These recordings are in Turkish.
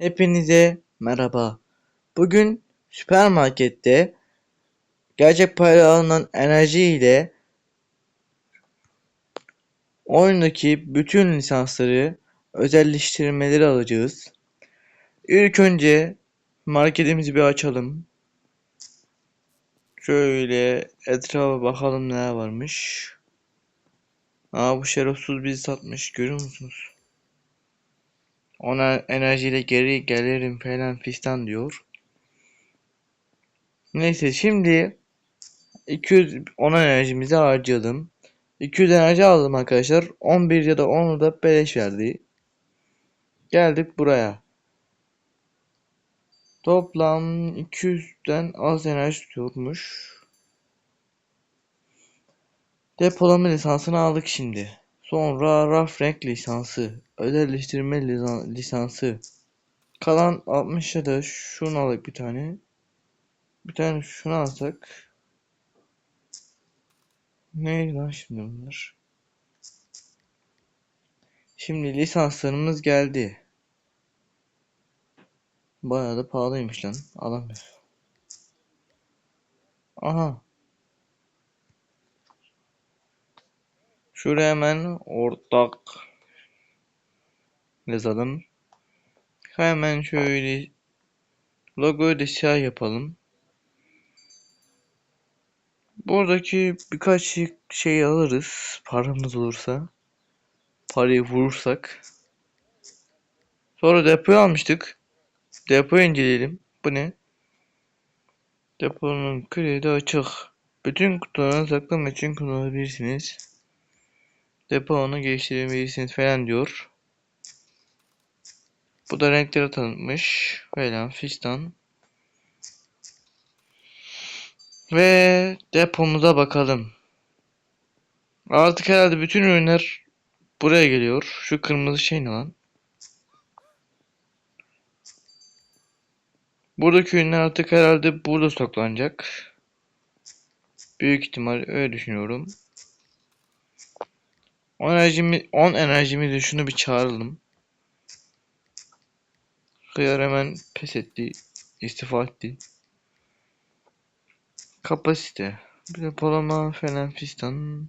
Hepinize merhaba. Bugün süpermarkette gerçek parayla alınan enerji ile oyundaki bütün lisansları özelleştirmeleri alacağız. İlk önce marketimizi bir açalım. Şöyle etrafa bakalım neler varmış. Aa bu şerefsiz bizi satmış görüyor musunuz? Ona enerjiyle geri gelirim falan fistan diyor. Neyse şimdi 200 10 enerjimizi harcayalım. 200 enerji aldım arkadaşlar. 11 ya da 10'u da beleş verdi. Geldik buraya. Toplam 200'den az enerji tutuyormuş. Depolama lisansını aldık şimdi. Sonra raf renk lisansı, özelleştirme lisan- lisansı. Kalan 60 ya da şunu aldık bir tane. Bir tane şunu alsak. Neydi lan şimdi bunlar? Şimdi lisanslarımız geldi. Bayağı da pahalıymış lan. Alamıyorum. Aha. Şuraya hemen ortak yazalım. Hemen şöyle logoyu da siyah yapalım. Buradaki birkaç şey- şey alırız. Paramız olursa. Parayı vurursak. Sonra depoyu almıştık. Depoyu inceleyelim. Bu ne? Deponun kilidi açık. Bütün kutularını saklamak için kullanabilirsiniz. Deponu geliştirebilirsiniz falan diyor. Bu da renkleri tanıtmış. Falan fistan. Ve depomuza bakalım. Artık herhalde bütün ürünler buraya geliyor. Şu kırmızı şey ne lan? Buradaki ürünler artık herhalde burada stoklanacak. Büyük ihtimal öyle düşünüyorum. 10 enerjimi 10 enerjimi de şunu bir çağıralım. Hıyar hemen pes etti. istifa etti. Kapasite. Bir depolama falan fistan.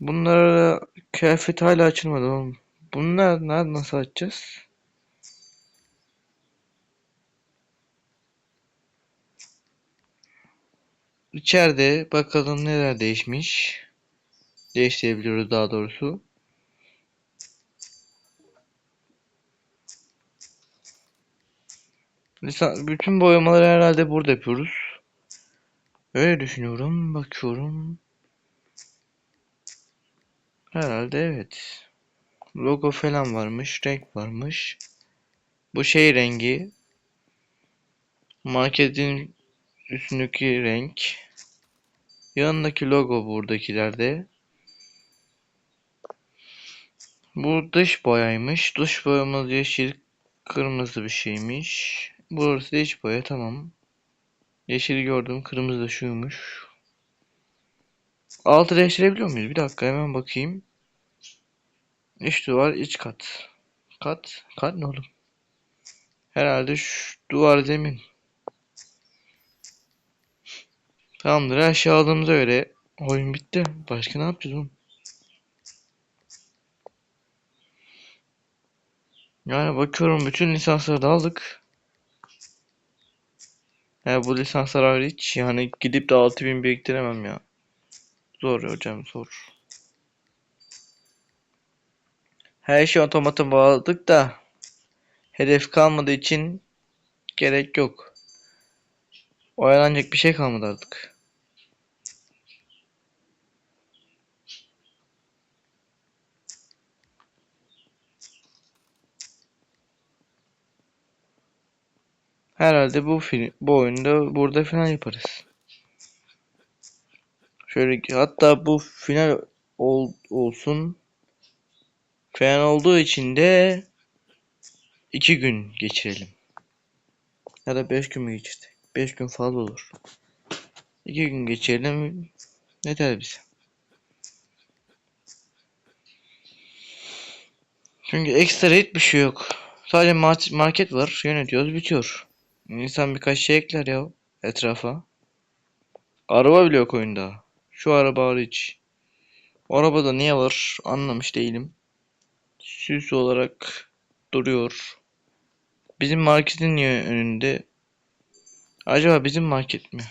Bunlar kıyafet hala açılmadı oğlum. Bunlar nerede nasıl açacağız? İçeride bakalım neler değişmiş. Değiştirebiliyoruz daha doğrusu. Lisan, bütün boyamaları herhalde burada yapıyoruz. Öyle düşünüyorum. Bakıyorum. Herhalde evet. Logo falan varmış. Renk varmış. Bu şey rengi. Marketin üstündeki renk. Yanındaki logo buradakilerde. Bu dış boyaymış. Dış boyamız yeşil, kırmızı bir şeymiş. Burası da iç boya tamam. Yeşili gördüm, kırmızı da şuymuş. Altı değiştirebiliyor muyuz? Bir dakika hemen bakayım. İç duvar, iç kat. Kat, kat ne oğlum? Herhalde şu duvar zemin. Tamamdır her şey aldığımıza göre oyun bitti. Başka ne yapacağız oğlum? Yani bakıyorum bütün lisansları da aldık. He bu lisanslar hariç yani gidip de 6000 biriktiremem ya. Zor hocam zor. Her şey otomata bağladık da hedef kalmadığı için gerek yok. Oyalanacak bir şey kalmadı artık. Herhalde bu film, bu oyunda burada final yaparız. Şöyle ki hatta bu final ol, olsun. Final olduğu için de iki gün geçirelim. Ya da beş gün mü geçirsek? Beş gün fazla olur. İki gün geçirelim. Yeter bize. Çünkü ekstra hiçbir şey yok. Sadece ma- market var. Yönetiyoruz bitiyor. İnsan birkaç şey ekler ya etrafa. Araba bile yok oyunda. Şu araba hariç. O arabada niye var anlamış değilim. Süs olarak duruyor. Bizim marketin niye önünde? Acaba bizim market mi?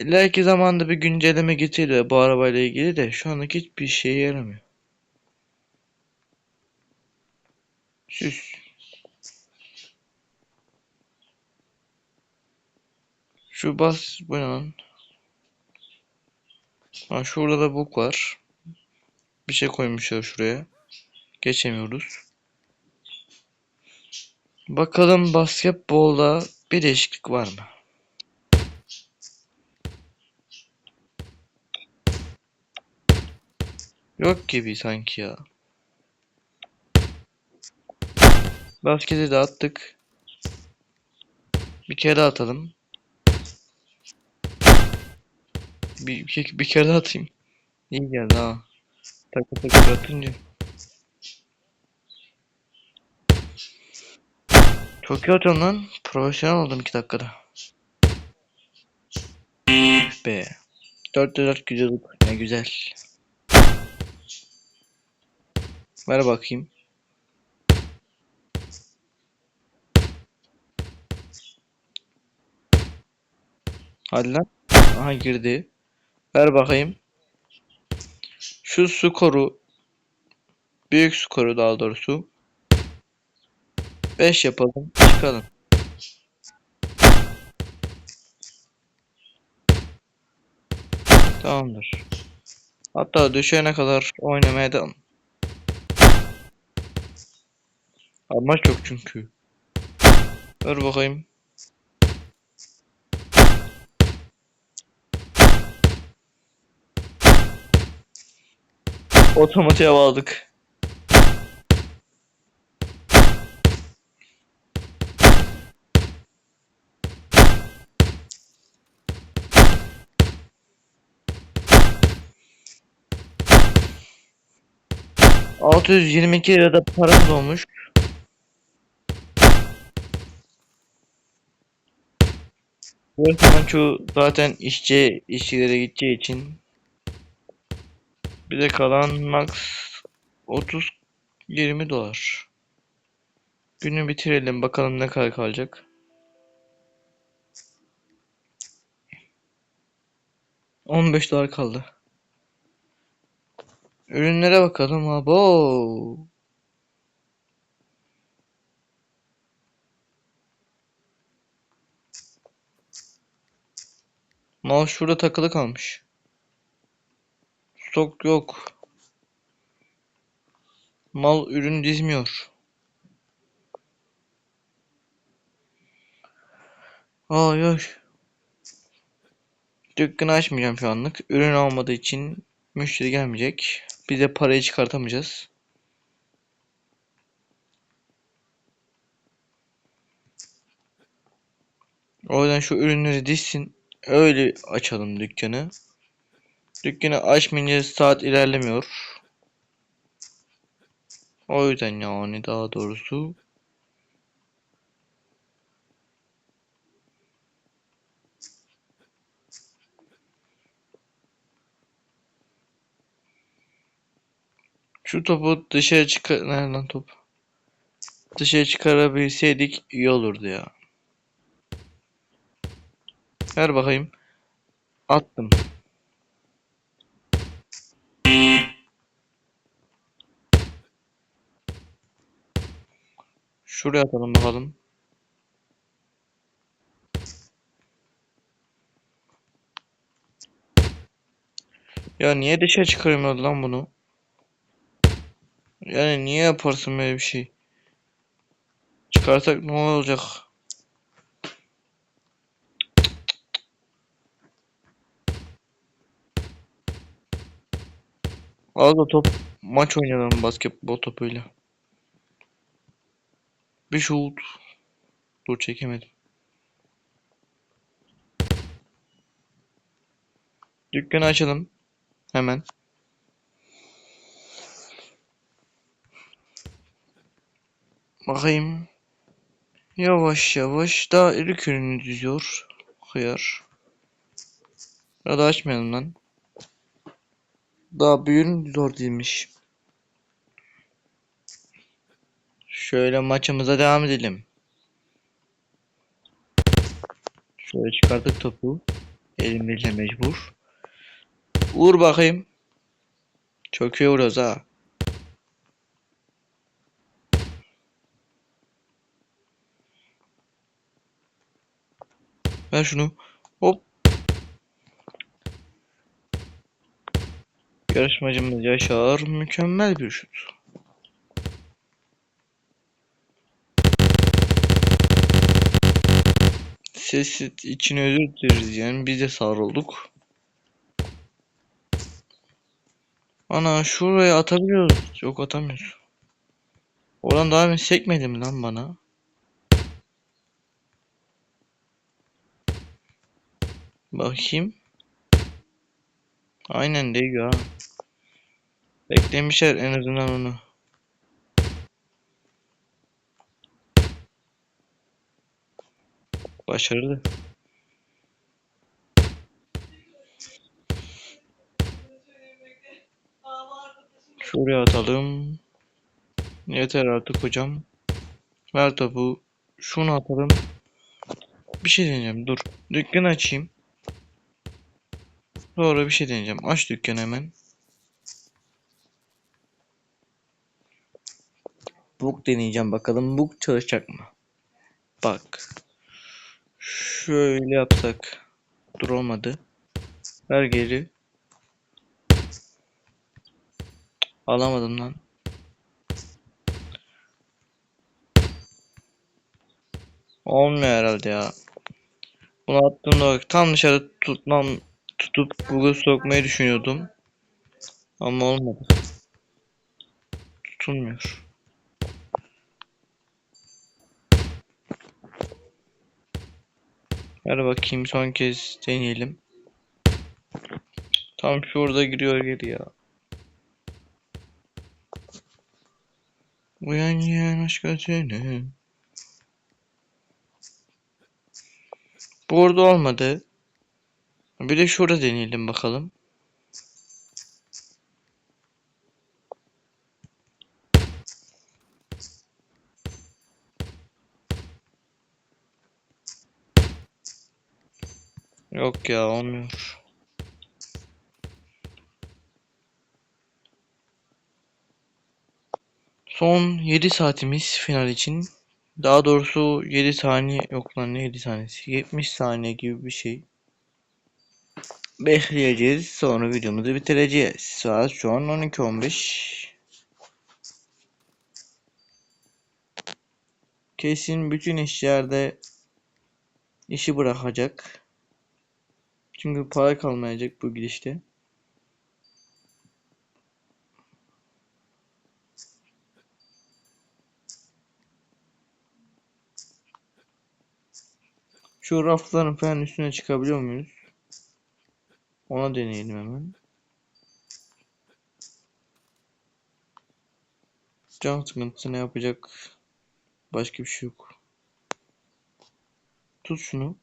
İleriki zamanda bir güncelleme getiriyor bu arabayla ilgili de şu anlık hiçbir şeye yaramıyor. Süs. Şu bas bu ne lan? Ha şurada da buk var. Bir şey koymuşlar şuraya. Geçemiyoruz. Bakalım basketbolda bir değişiklik var mı? Yok gibi sanki ya. Basketi de attık. Bir kere atalım. Bir, bir, bir kere daha atayım. İyi geldi ha. Takı takı atınca. Çok iyi atıyorum lan. Profesyonel oldum 2 dakikada. Be. 4'te 4 gidiyorduk. Ne güzel. Ver bakayım. Hadi lan. Aha girdi. Ver bakayım. Şu skoru büyük skoru daha doğrusu 5 yapalım. Çıkalım. Tamamdır. Hatta düşene kadar oynamaya devam. Amaç yok çünkü. Ver bakayım. Otomatiğe bağladık. ...622 lirada paramız olmuş. Bu zaman çoğu zaten işçi işçilere gideceği için bir de kalan max 30 20 dolar. Günü bitirelim bakalım ne kadar kalacak. 15 dolar kaldı. Ürünlere bakalım. Abo. Mouse şurada takılı kalmış. Stok yok. Mal ürün dizmiyor. Ay ay. Dükkanı açmayacağım şu anlık. Ürün olmadığı için müşteri gelmeyecek. Biz de parayı çıkartamayacağız. O yüzden şu ürünleri dizsin. Öyle açalım dükkanı. Dükkanı açmayınca saat ilerlemiyor. O yüzden yani daha doğrusu. Şu topu dışarı çıkar... Nereden top? Dışarı çıkarabilseydik iyi olurdu ya. Ver bakayım. Attım. Şuraya atalım bakalım. Ya niye dışarı çıkarmıyor lan bunu? Yani niye yaparsın böyle bir şey? Çıkarsak ne olacak? Az da top maç oynayalım basketbol topuyla. Bir şut. Dur çekemedim. Dükkanı açalım. Hemen. Bakayım. Yavaş yavaş daha ilk ürünü diziyor. Hıyar. Ya da açmayalım lan. Daha bir ürün zor değilmiş. Şöyle maçımıza devam edelim. Şöyle çıkardık topu. Elimizle mecbur. Vur bakayım. İyi vuruyoruz ha. Ver şunu. Hop. Yarışmacımız Yaşar mükemmel bir şut. Ses için özür dileriz yani biz de sağır olduk. Ana şuraya atabiliyoruz. Yok atamıyoruz. Oradan daha önce sekmedi mi lan bana? Bakayım. Aynen değiyor ha. Beklemişler en azından onu. Başarılı. Şuraya atalım. Yeter artık hocam. Ver topu. Şunu atalım. Bir şey deneyeceğim. Dur. Dükkanı açayım. Sonra bir şey deneyeceğim. Aç dükkanı hemen. Book deneyeceğim bakalım. Book çalışacak mı? Bak. Şöyle yapsak. Dur olmadı. Ver geri. Alamadım lan. Olmuyor herhalde ya. Bunu attığımda bak tam dışarı tutmam tutup Google sokmayı düşünüyordum. Ama olmadı. Tutulmuyor. Ver bakayım son kez deneyelim. Tam şurada giriyor geri ya. Uyan yiyen aşk seni. Burada olmadı. Bir de şurada deneyelim bakalım. Yok ya olmuyor. Son 7 saatimiz final için. Daha doğrusu 7 saniye yok lan ne 7 saniyesi 70 saniye gibi bir şey. Bekleyeceğiz sonra videomuzu bitireceğiz. Saat şu an 12.15. Kesin bütün işlerde işi bırakacak. Çünkü para kalmayacak bu gidişte. Şu rafların falan üstüne çıkabiliyor muyuz? Ona deneyelim hemen. Can sıkıntısına yapacak başka bir şey yok. Tut şunu.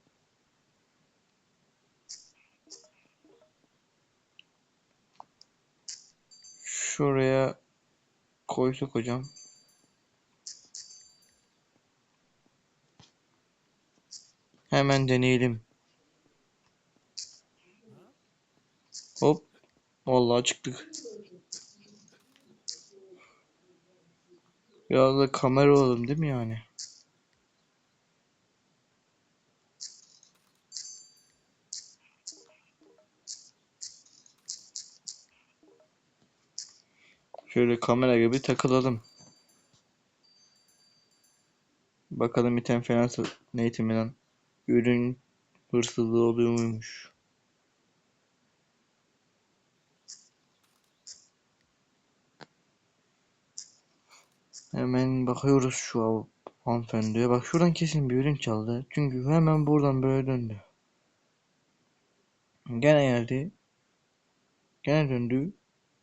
Şuraya koysak hocam. Hemen deneyelim. Hop. Vallahi çıktık. Biraz da kamera olalım değil mi yani? Şöyle kamera gibi takılalım. Bakalım item falan ne iteminden ürün hırsızlığı oluyor muymuş? Hemen bakıyoruz şu hanımefendiye. Bak şuradan kesin bir ürün çaldı. Çünkü hemen buradan böyle döndü. Gene geldi. Gene döndü.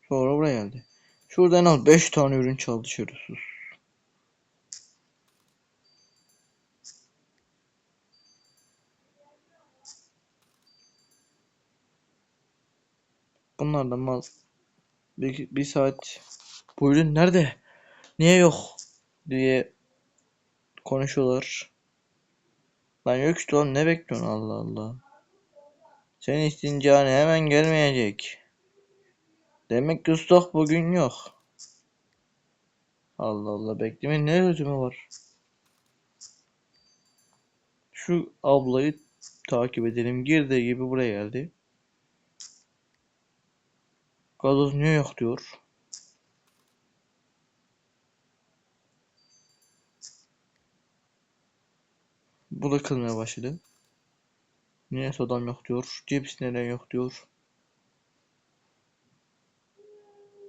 Sonra buraya geldi. Şuradan al 5 tane ürün çal dışarı. Bunlar da mal. Bir, bir saat bu ürün nerede? Niye yok? Diye konuşuyorlar. Lan yok işte oğlum ne bekliyorsun Allah Allah. Senin istincanı hemen gelmeyecek. Demek ki stok bugün yok. Allah Allah beklemenin ne lüzumu var? Şu ablayı takip edelim. Girdiği gibi buraya geldi. Gazoz niye yok diyor. Bu da kızmaya başladı. Niye sodam yok diyor. Cips neden yok diyor.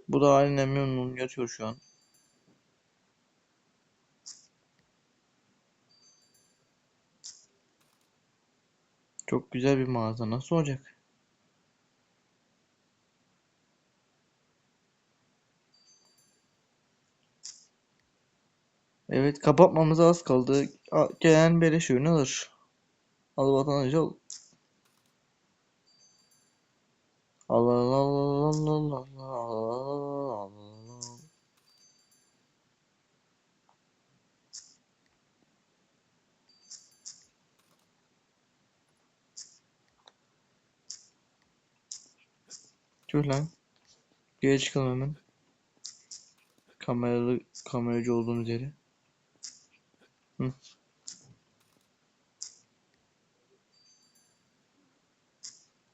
Bu da halinden memnun yatıyor şu an. Çok güzel bir mağaza. Nasıl olacak? Evet kapatmamıza az kaldı. Gelen beleş ürünü alır. Al vatandaş al. Allah Allah Allah Allah Allah Allah Allah. Dur lan. Geri çıkalım hemen. Kameralı kameracı olduğumuz yere. Hı.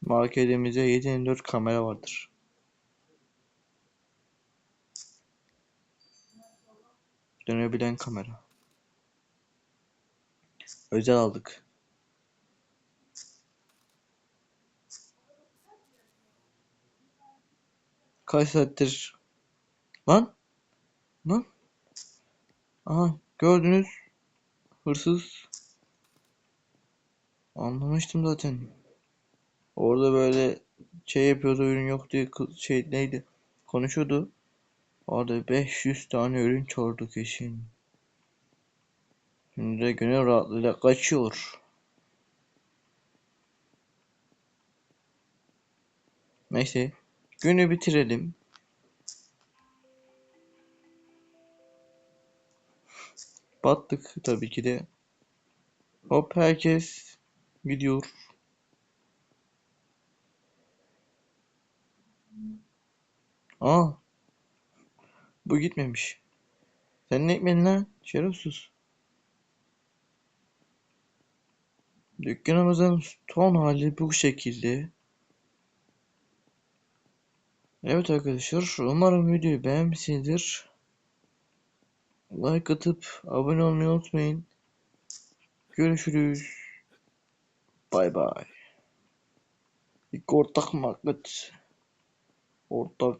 Marketimizde 7/24 kamera vardır. Dönebilen kamera. Özel aldık. Kaç saattir? Lan? Lan? Aha gördünüz. Hırsız. Anlamıştım zaten. Orada böyle şey yapıyordu ürün yok diye şey neydi? Konuşuyordu. Orada 500 tane ürün çordu kesin. Şimdi de gönül rahatlığıyla kaçıyor. Neyse. Günü bitirelim. Battık tabii ki de. Hop herkes gidiyor. Aa. Bu gitmemiş. Sen ne gitmedin lan? Şerefsiz. Dükkanımızın son hali bu şekilde. Evet arkadaşlar umarım videoyu beğenmişsinizdir. Like atıp abone olmayı unutmayın. Görüşürüz. Bay bay. İlk ortak market. Ortak